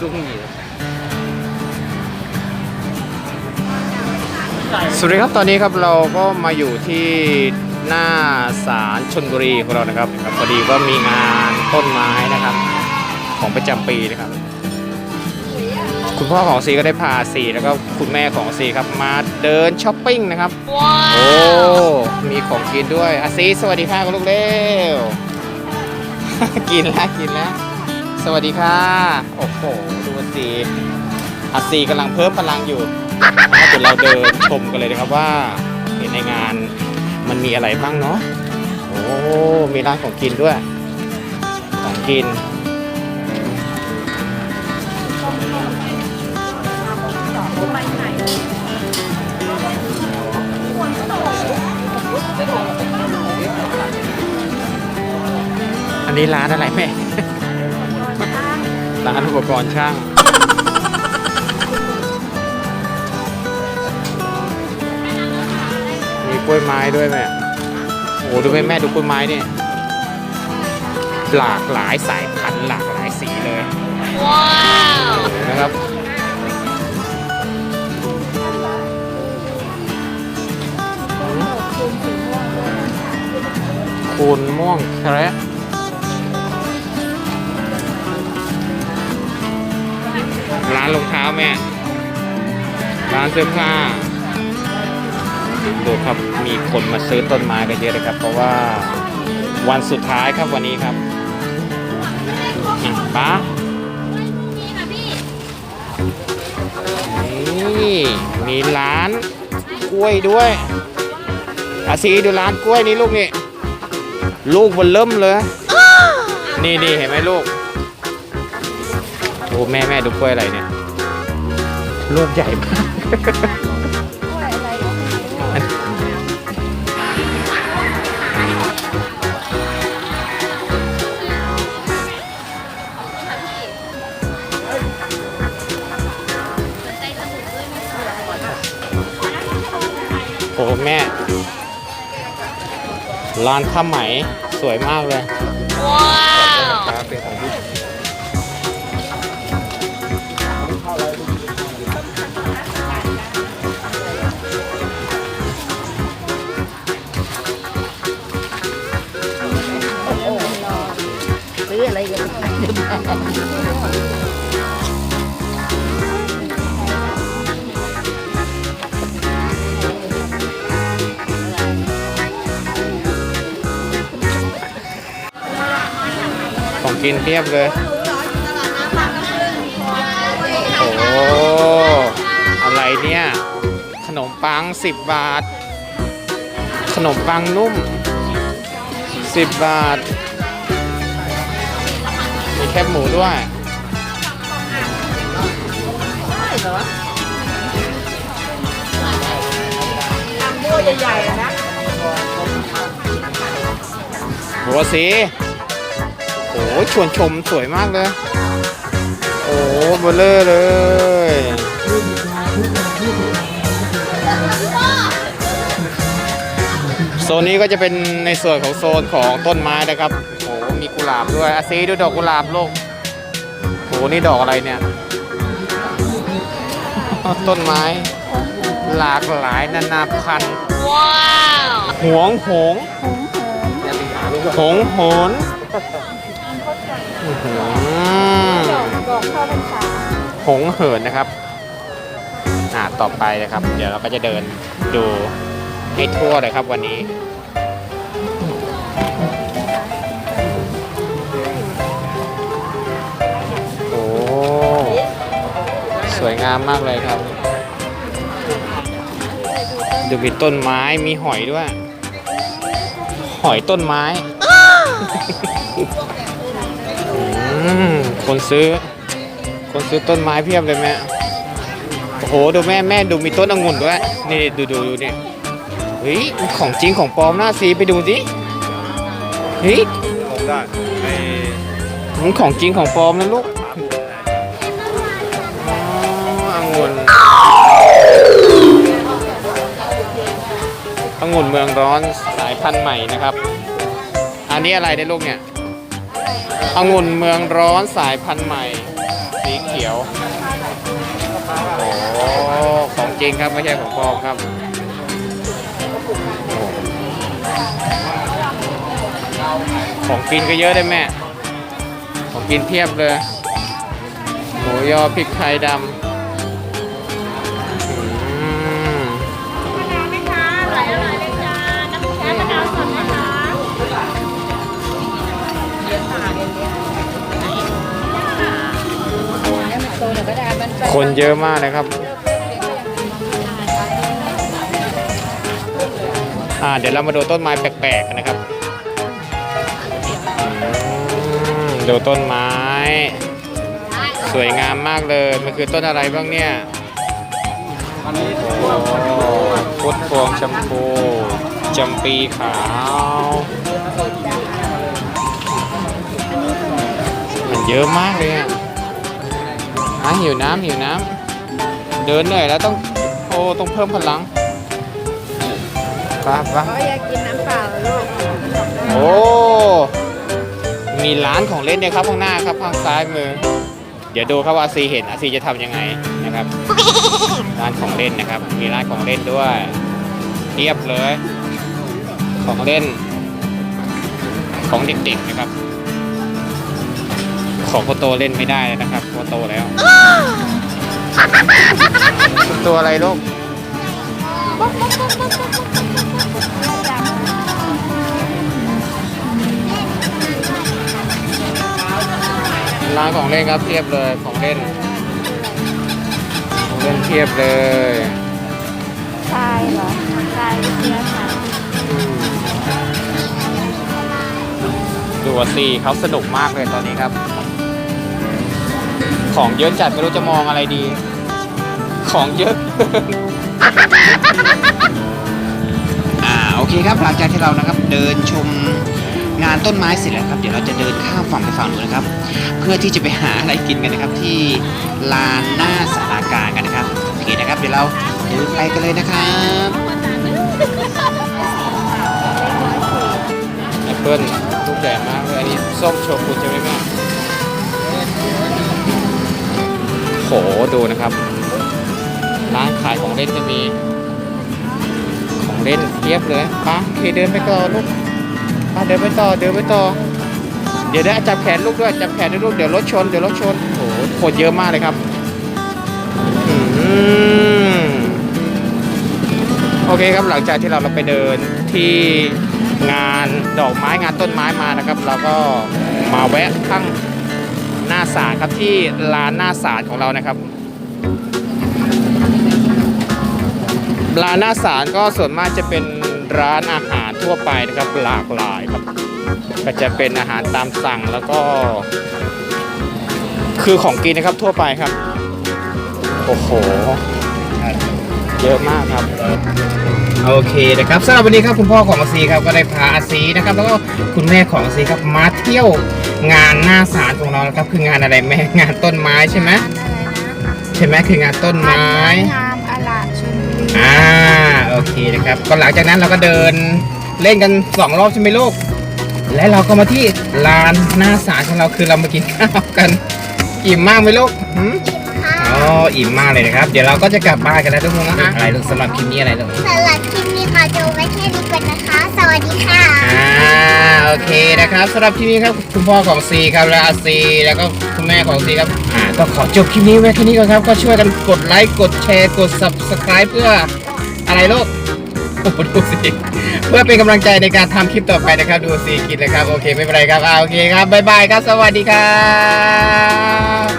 จุ้งหยีสวัสดีครับตอนนี้ครับเราก็มาอยู่ที่หน้าศาลชนบุรีของเรานะครับครับพอดีว่ามีงานต้นไม้นะครับ ของประจำปีนะครับ คุณพ่อของซีก็ได้พาซีแล้วก็คุณแม่ของซีครับมาเดินช้อปปิ้งนะครับ โอ้มีของกินด้วยอาซีสวัสดีค่ะคุณลูกเร็ว กินแล้วกินแล้ว สวัสดีค่ะ โอ้โห ดูซีอาซีกำลังเพิ่มพลังอยู่ถ้าเกิดเราเดินชมกันเลยนะครับว่าเห็นในงานมันมีอะไรบ้างเนาะ โอ้ มีร้านของกินด้วย ของกิน อันนี้ร้านอะไรแม่ ร้านอุปกรณ์ช่าง มีกล้วยไม้ด้วยแม่ โอ้โหดูแม่แม่ดูกล้วยไม้เนี่ยหลากหลายสายพันธุ์หลากหลายสีเลย ว้าวนะครับคูณม่วงแคระ ร้านรองเท้าแม่ ร้านเสื้อผ้าดูครับมีคนมาซื้อต้นไม้กันเยอะเลยครับ เพราะว่าวันสุดท้ายครับวันนี้ครับอะป้านี่มีร้านกล้วยด้วยอาซีดูร้านกล้วยนี่ลูกนี่ ลูกมันเริ่มเลย นี่นี่เห็นไหมลูก อ้แม่แม่ดูกล้วยอะไรเนี่ยลูกใหญ่มากโอ้แม่ ร้านผ้าไหม สวยมากเลย ว้าวเป็นของพี่ ของกินเพียบเลย โอ้อะไรเนี่ย ขนมปัง 10 บาท ขนมปังนุ่ม 10 บาท มีแคบหมูด้วยตัวใหญ่ๆนะหัวสีโอ้ยชวนชมสวยมากเลย โอ้เบลเลอร์เลย โซนนี้ก็จะเป็นในส่วนของโซนของต้นไม้นะครับ โอ้มีกุหลาบด้วยอาซีดูดอกกุหลาบลูกโอ้นี่ดอกอะไรเนี่ย ต้นไม้ หลากหลายนานาพันธุ์หวงหงหงโหน อื้อหือดอกข้าวพรรษาหงเหินนะครับอ่าต่อไปนะครับ เดี๋ยวเราก็จะเดินดูให้ทั่วเลยครับวันนี้โอ้สวยงามมากเลยครับ ดูมีต้นไม้มีหอยด้วย หอยต้นไม้ คนซื้อ คนซื้อต้นไม้เพียบเลยแม่ โอ้โห ดูแม่แม่ดูมีต้นองุ่นด้วย นี่ดูดูดูนี่เฮ้ย ของจริงของปลอมหน้าซีไปดูสิเฮ้ยลงได้ไอ้มันของจริงของปลอมนะลูกอ๋อองุ่นองุ่นเมืองร้อนสายพันธุ์ใหม่นะครับ อันนี้อะไรเนี่ยลูกเนี่ย องุ่นเมืองร้อนสายพันธุ์ใหม่ สีเขียว โอ้ของจริงครับไม่ใช่ของปลอมครับโอ้ของกินก็เยอะได้แม่ ของกินเทียบเลย หมูยอพริกไทยดำ คนเยอะมากเลยครับ อ่า เดี๋ยวเรามาดูต้นไม้แปลกๆกันนะครับดูต้นไม้ สวยงามมากเลย มันคือต้นอะไรบ้างเนี่ยอันนี้โอ้พุทธพวงชมพูจำปีขาว มันเยอะมากเลยอะ อะหิวน้ำหิวน้ำเดินเหนื่อยแล้วต้องโอ้ต้องเพิ่มพลังไปไปเขาอยากกินน้ำเปล่าลูกโอ้มีร้านของเล่นเนี่ยครับข้างหน้าครับข้างซ้ายมือ เดี๋ยวดูครับว่าอาซีเห็นอาซีจะทำยังไงนะครับ ร้านของเล่นนะครับ มีร้านของเล่นด้วยเทียบเลย ของเล่น ของเด็กๆนะครับ ของคนโตเล่นไม่ได้เลยนะครับคนโตแล้วตัวอะไรลูกร้านของเล่นครับเทียบเลยของเล่น ของเล่นเทียบเลยทรายเหรอทรายวิทยาศาสตร์อืมดูว่าซีเขาสนุกมากเลยตอนนี้ครับ ของเยอะจัดไม่รู้จะมองอะไรดี ของเยอะ อ่าโอเคครับหลังจากที่เรานะครับเดินชมงานต้นไม้เสร็จแล้วครับ เดี๋ยวเราจะเดินข้ามฝั่งไปฝั่งนู้นนะครับ เพื่อที่จะไปหาอะไรกินกันนะครับ ที่ลานหน้าสารากลางกันนะครับโอเคนะครับเดี๋ยวเราเดินไปกันเลยนะครับแอปเปิ้ลลูกใหญ่มากเลยอันนี้ส้มโชกุนใช่ไหมแม่ โหดูนะครับ ร้านขายของเล่นจะมี ของเล่นเทียบเลยป้าเคเดินไปต่อลูกป้าเดินไปต่อเดินไปต่อ เดี๋ยวได้จับแขนลูกด้วยจับแขนด้วยลูกเดี๋ยวรถชนเดี๋ยวรถชนโอ้โหคนเยอะมากเลยครับอืมโอเคครับหลังจากที่เราเราไปเดินที่งานดอกไม้งานต้นไม้มานะครับ เราก็มาแวะข้าง หน้าศาลครับที่ลานหน้าศาลของเรานะครับร้านหน้าศาลก็ส่วนมากจะเป็นร้านอาหารทั่วไปนะครับหลากหลายครับ ก็จะเป็นอาหารตามสั่งแล้วก็ คือของกินนะครับทั่วไปครับ โอ้โห เยอะมากครับ โอเคนะครับสำหรับวันนี้ครับคุณพ่อของอาซีครับก็ได้พาอาซีนะครับแล้วก็คุณแม่ของอาซีครับมาเที่ยวงานหน้าศาลของเรานะครับคืองานอะไรแม่งานต้นไม้ใช่ไหมใช่ไหมคืองานต้นไม้งามอลาชลบุรีอ่าโอเคนะครับก็หลังจากนั้นเราก็เดินเล่นกันสองรอบใช่ไหมลูกและเราก็มาที่ลานหน้าศาลของเราคือเรามากินข้าวกันอิ่มมากไหมลูกหืม อ๋ออิ่มมากเลยนะครับ เดี๋ยวเราก็จะกลับบ้านกันแล้วทุกคนนะอะไรลูกสำหรับคลิปนี้อะไรลูกสำหรับคลิปนี้ขอจบไว้แค่นี้ก่อนนะคะ สวัสดีค่ะ อ่าโอเคนะครับสำหรับคลิปนี้ครับคุณพ่อของซีครับและอาซีแล้วก็คุณแม่ของซีครับอ่าก็ขอจบคลิปนี้ไว้แค่นี้ก่อนครับ ก็ช่วยกันกดไลค์กดแชร์กด subscribe เพื่ออะไรลูก โอ้โหดูสิเพื่อเป็นกำลังใจในการทำคลิปต่อไปนะครับ ดูสิกินเลยครับ โอเค ไม่เป็นไรครับอ่าโอเคครับ บ๊ายบายครับ สวัสดีครับ